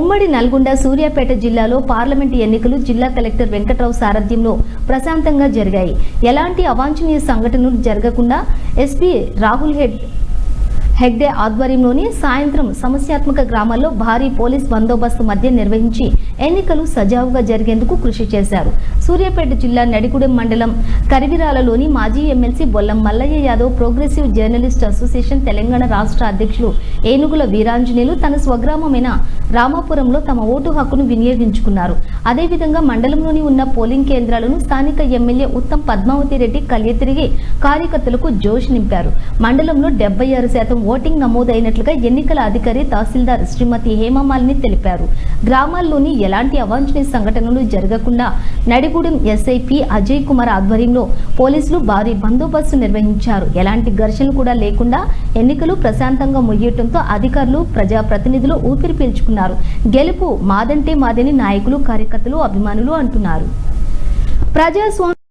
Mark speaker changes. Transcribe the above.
Speaker 1: ఉమ్మడి నల్గొండ సూర్యాపేట జిల్లాలో పార్లమెంటు ఎన్నికలు జిల్లా కలెక్టర్ వెంకట్రావు సారథ్యంలో ప్రశాంతంగా జరిగాయి. ఎలాంటి అవాంఛనీయ సంఘటనలు జరగకుండా ఎస్పీ రాహుల్ హెడ్ హెగ్డే ఆధ్వర్యంలోని సాయంత్రం సమస్యాత్మక గ్రామాల్లో భారీ పోలీస్ బందోబస్తు మధ్య నిర్వహించి ఎన్నికలు సజావుగా జరిగేందుకు కృషి చేశారు. సూర్యాపేట జిల్లా నడిగూడెం మండలం కరివిరాలలోని మాజీ MLC Bollam Mallaiah Yadav progressive journalist association Telangana రాష్ట్ర అధ్యక్షులు ఏనుగుల వీరాంజనేయులు తన స్వగ్రామమైన రామాపురంలో తమ ఓటు హక్కును వినియోగించుకున్నారు. అదేవిధంగా మండలంలోని ఉన్న పోలింగ్ కేంద్రాలను స్థానిక ఎమ్మెల్యే ఉత్తమ్ పద్మావతి రెడ్డి కలియతిరిగి కార్యకర్తలకు జోష్ నింపారు. మండలంలో డెబ్బై ఆరు శాతం ఓటింగ్ నమోదైనట్లుగా ఎన్నికల అధికారి తహసీల్దార్ శ్రీమతి హేమమాలిని తెలిపారు. గ్రామాల్లోని ఎలాంటి అవాంఛనీయ సంఘటనలు జరగకుండా నడిగూడెం ఎస్ఐపి అజయ్ కుమార్ ఆధ్వర్యంలో పోలీసులు భారీ బందోబస్తు నిర్వహించారు. ఎలాంటి ఘర్షణలు కూడా లేకుండా ఎన్నికలు ప్రశాంతంగా ముగియటంతో అధికారులు ప్రజాప్రతినిధులు ఊపిరి పీల్చుకున్నారు. గెలుపు మాదంటే మాదని నాయకులు కార్యకర్తలు అభిమానులు అంటున్నారు. ప్రజాస్వామ్య